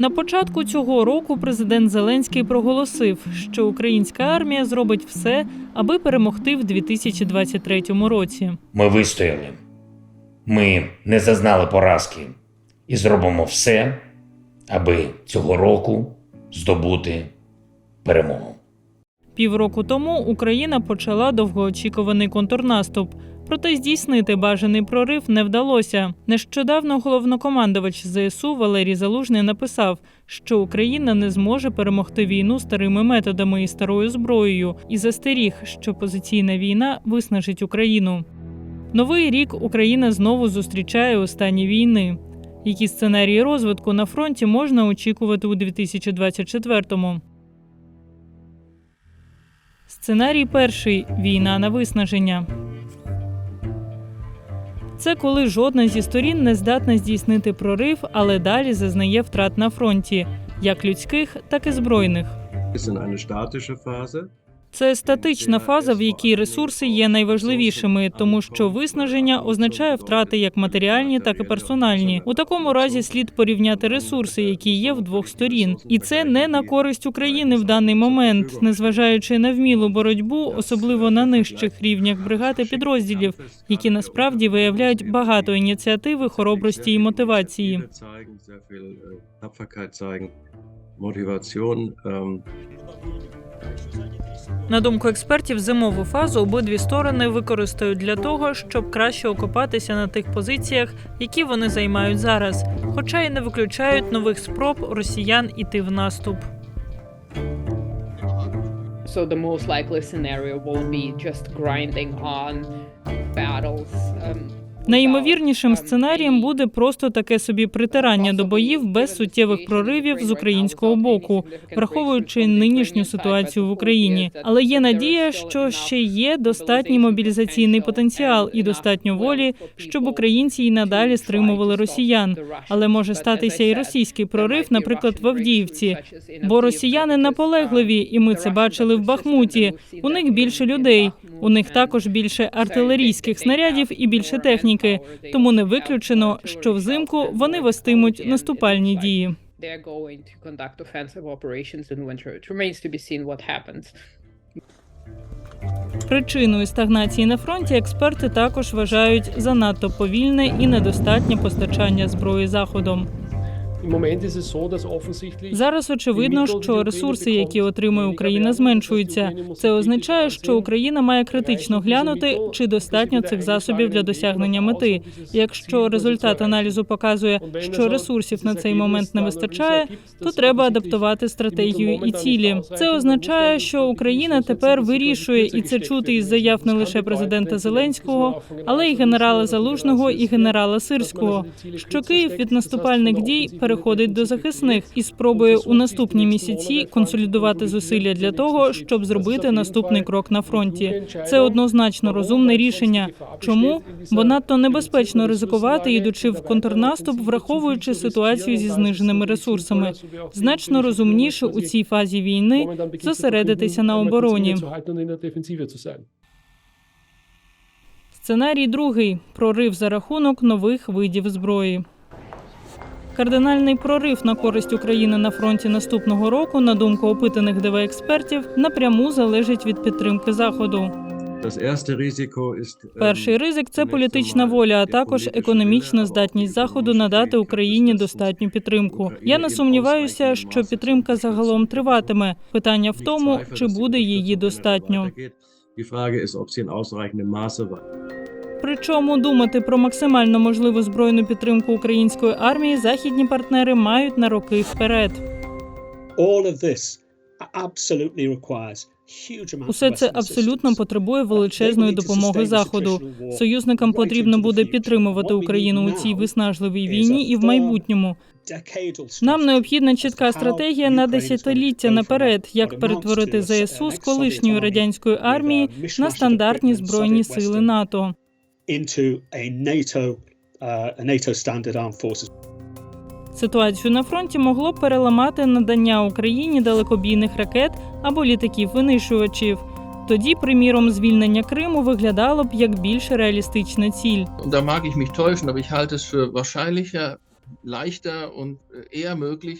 На початку цього року президент Зеленський проголосив, що українська армія зробить все, аби перемогти в 2023 році. Ми вистояли. Ми не зазнали поразки і зробимо все, аби цього року здобути перемогу. Півроку тому Україна почала довгоочікуваний контрнаступ. Проте здійснити бажаний прорив не вдалося. Нещодавно головнокомандувач ЗСУ Валерій Залужний написав, що Україна не зможе перемогти війну старими методами і старою зброєю, і застеріг, що позиційна війна виснажить Україну. Новий рік Україна знову зустрічає останні війни. Які сценарії розвитку на фронті можна очікувати у 2024-му? Сценарій перший війна на виснаження. Це коли жодна зі сторін не здатна здійснити прорив, але далі зазнає втрат на фронті, як людських, так і збройних. Це статична фаза, в якій ресурси є найважливішими, тому що виснаження означає втрати як матеріальні, так і персональні. У такому разі слід порівняти ресурси, які є в двох сторін, і це не на користь України в даний момент, незважаючи на вмілу боротьбу, особливо на нижчих рівнях бригад і підрозділів, які насправді виявляють багато ініціативи, хоробрості і мотивації. Motivation. Ähm, На думку експертів, зимову фазу обидві сторони використають для того, щоб краще окопатися на тих позиціях, які вони займають зараз, хоча й не виключають нових спроб росіян іти в наступ. So the most likely scenario will be just grinding on battles. Um, Найімовірнішим сценарієм буде просто таке собі притирання до боїв без суттєвих проривів з українського боку, враховуючи нинішню ситуацію в Україні. Але є надія, що ще є достатній мобілізаційний потенціал і достатньо волі, щоб українці й надалі стримували росіян. Але може статися і російський прорив, наприклад, в Авдіївці. Бо росіяни наполегливі, і ми це бачили в Бахмуті. У них більше людей, у них також більше артилерійських снарядів і більше техніки. Тому не виключено, що взимку вони вестимуть наступальні дії. Причиною стагнації на фронті експерти також вважають занадто повільне і недостатнє постачання зброї заходом. Зараз очевидно, що ресурси, які отримує Україна, зменшуються. Це означає, що Україна має критично глянути, чи достатньо цих засобів для досягнення мети. Якщо результат аналізу показує, що ресурсів на цей момент не вистачає, то треба адаптувати стратегію і цілі. Це означає, що Україна тепер вирішує, і це чути із заяв не лише президента Зеленського, але й генерала Залужного і генерала Сирського, що Київ від наступальних дій переходить до захисних і спробує у наступні місяці консолідувати зусилля для того, щоб зробити наступний крок на фронті. Це однозначно розумне рішення. Чому? Бо надто небезпечно ризикувати, йдучи в контрнаступ, враховуючи ситуацію зі зниженими ресурсами. Значно розумніше у цій фазі війни зосередитися на обороні. Сценарій другий прорив за рахунок нових видів зброї. Кардинальний прорив на користь України на фронті наступного року, на думку опитаних ДВ експертів, напряму залежить від підтримки заходу. Перший ризик це політична воля, а також економічна здатність заходу надати Україні достатню підтримку. Я не сумніваюся, що підтримка загалом триватиме. Питання в тому, чи буде її достатньо. Причому думати про максимально можливу збройну підтримку української армії західні партнери мають на роки вперед. Усе це абсолютно потребує величезної допомоги заходу. Союзникам потрібно буде підтримувати Україну у цій виснажливій війні і в майбутньому. Нам необхідна чітка стратегія на десятиліття наперед, як перетворити ЗСУ з колишньої радянської армії на стандартні збройні сили НАТО. Into a NATO, uh, a NATO standard armed forces. Ситуацію на фронті могло б переламати надання Україні далекобійних ракет або літаків-винищувачів. Тоді, приміром, звільнення Криму виглядало б як більш реалістична ціль. Da mag ich mich täuschen, aber ich halte es für wahrscheinlicher, leichter und äh, eher möglich,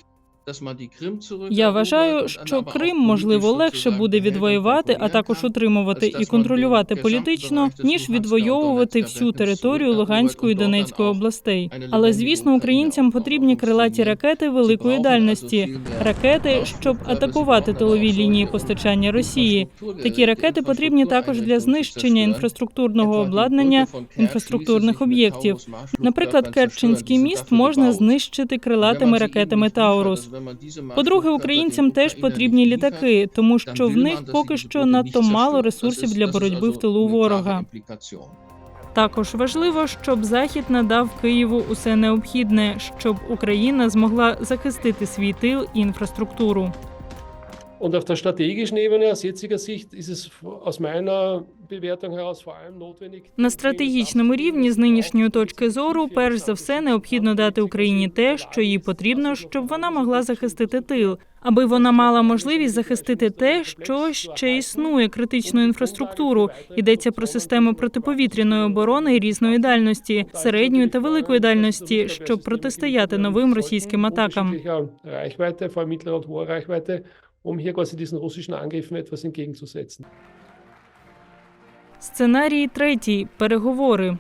Я вважаю, що Крим можливо легше буде відвоювати, а також утримувати і контролювати політично, ніж відвоювати всю територію Луганської і Донецької областей. Але звісно, українцям потрібні крилаті ракети великої дальності, ракети, щоб атакувати тилові лінії постачання Росії. Такі ракети потрібні також для знищення інфраструктурного обладнання інфраструктурних об'єктів. Наприклад, Керченський міст можна знищити крилатими ракетами Таурус. По-друге, українцям теж потрібні літаки, тому що в них поки що надто мало ресурсів для боротьби в тилу ворога. Також важливо, щоб Захід надав Києву усе необхідне, щоб Україна змогла захистити свій тил і інфраструктуру. Und auf der strategischen Ebene aus jetziger Sicht ist es aus meiner Bewertung heraus vor allem notwendig. На стратегічному рівні з нинішньої точки зору, перш за все, необхідно дати Україні те, що їй потрібно, щоб вона могла захистити тил, аби вона мала можливість захистити те, що ще існує критичну інфраструктуру. Йдеться про систему протиповітряної оборони різної дальності, середньої та великої дальності, щоб протистояти новим російським атакам. Um hier quasi diesen russischen Angriffen etwas entgegenzusetzen. Сценарій третій переговори.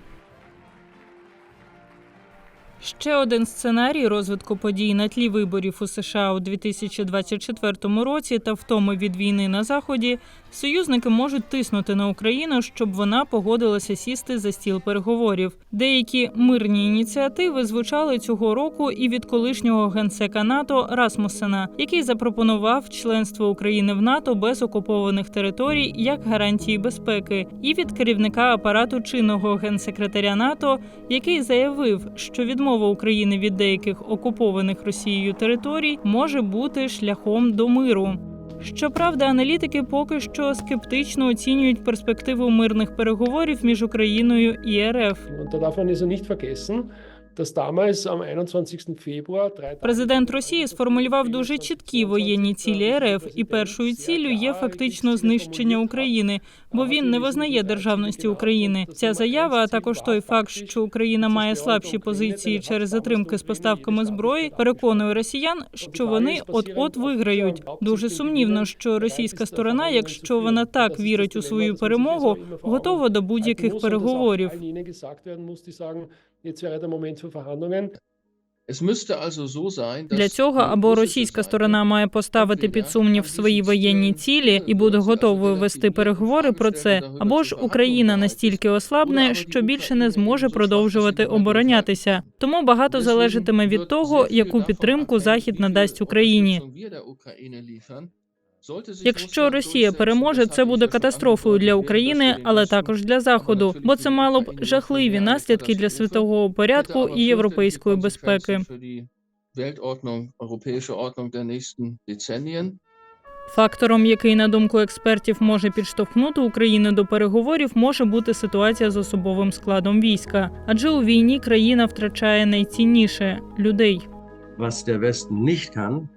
Ще один сценарій розвитку подій на тлі виборів у США у 2024 році та втоми від війни на заході. Союзники можуть тиснути на Україну, щоб вона погодилася сісти за стіл переговорів. Деякі мирні ініціативи звучали цього року і від колишнього генсека НАТО Расмусена, який запропонував членство України в НАТО без окупованих територій як гарантії безпеки, і від керівника апарату чинного генсекретаря НАТО, який заявив, що відмова України від деяких окупованих Росією територій може бути шляхом до миру. Щоправда, аналітики поки що скептично оцінюють перспективу мирних переговорів між Україною і РФ. Und da darf man also nicht vergessen, dass damals am 21. Februar drei Tage Президент Росії сформулював дуже чіткі воєнні цілі РФ, і першою ціллю є фактично знищення України, бо він не визнає державності України. Ця заява, а також той факт, що Україна має слабші позиції через затримки з поставками зброї, переконує росіян, що вони от-от виграють. Дуже сумнівно, що російська сторона, якщо вона так вірить у свою перемогу, готова до будь-яких переговорів. Для цього або російська сторона має поставити під сумнів свої воєнні цілі і буде готовою вести переговори про це, або ж Україна настільки ослабне, що більше не зможе продовжувати оборонятися. Тому багато залежатиме від того, яку підтримку Захід надасть Україні. Якщо Росія переможе, це буде катастрофою для України, але також для Заходу, бо це мало б жахливі наслідки для світового порядку і європейської безпеки. Фактором, який на думку експертів може підштовхнути Україну до переговорів, може бути ситуація з особовим складом війська, адже у війні країна втрачає найцінніше людей. Was der Westen nicht kann,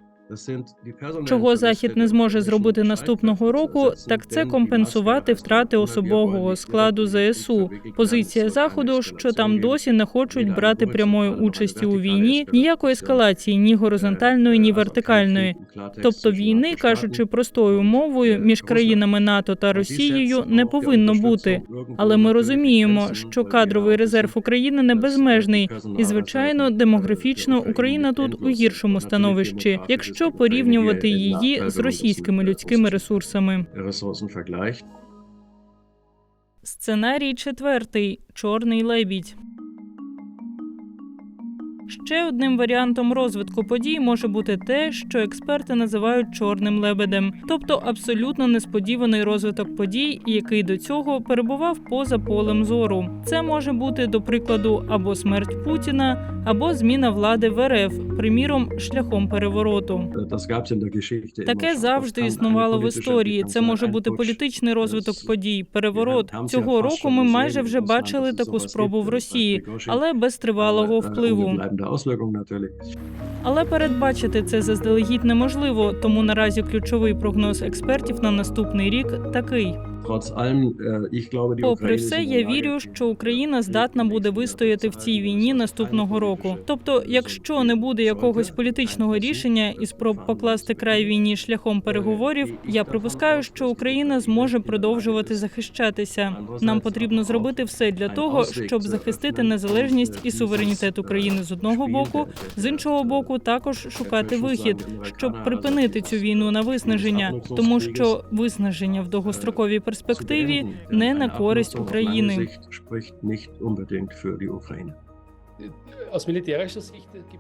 Чого Захід не зможе зробити наступного року, так це компенсувати втрати особового складу ЗСУ. Позиція заходу, що там досі не хочуть брати прямої участі у війні, ніякої ескалації, ні горизонтальної, ні вертикальної. Тобто війни, кажучи простою мовою, між країнами НАТО та Росією не повинно бути. Але ми розуміємо, що кадровий резерв України не безмежний, і звичайно, демографічно Україна тут у гіршому становищі, якщо порівнювати її з російськими людськими ресурсами. Сценарій четвертий чорний лебідь. Ще одним варіантом розвитку подій може бути те, що експерти називають чорним лебедем, тобто абсолютно несподіваний розвиток подій, який до цього перебував поза полем зору. Це може бути, до прикладу, або смерть Путіна, або зміна влади в РФ, приміром, шляхом перевороту. Таке завжди існувало в історії. Це може бути політичний розвиток подій. Переворот цього року. Ми майже вже бачили таку спробу в Росії, але без тривалого äh, впливу. Bleibende Auswirkungen natürlich. Але передбачити це заздалегідь неможливо. Тому наразі ключовий прогноз експертів на наступний рік такий: die Попри все, я вірю, що Україна здатна буде вистояти в цій війні наступного року. Тобто, якщо не буде якогось політичного рішення і спроб покласти край війні шляхом переговорів, я припускаю, що Україна зможе продовжувати захищатися. Нам потрібно зробити все для того, щоб захистити незалежність і суверенітет України з одного боку, з іншого боку, також шукати вихід, щоб припинити цю війну на виснаження, тому що виснаження в довгостроковій перспективі не на користь України.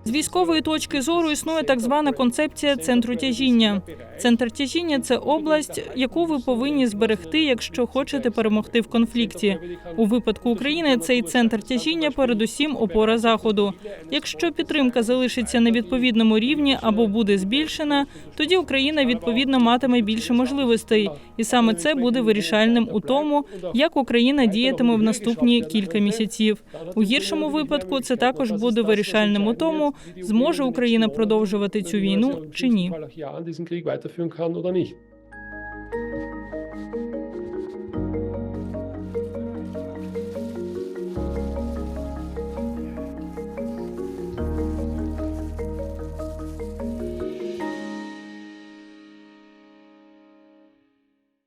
З військової точки зору існує так звана концепція центру тяжіння. Центр тяжіння це область, яку ви повинні зберегти, якщо хочете перемогти в конфлікті. У випадку України цей центр тяжіння передусім опора заходу. Якщо підтримка залишиться на відповідному рівні або буде збільшена, тоді Україна відповідно матиме більше можливостей, і саме це буде вирішальним у тому, як Україна діятиме в наступні кілька місяців. У гіршому випадку це також буде вирішальним у тому, зможе Україна продовжувати цю війну чи ні.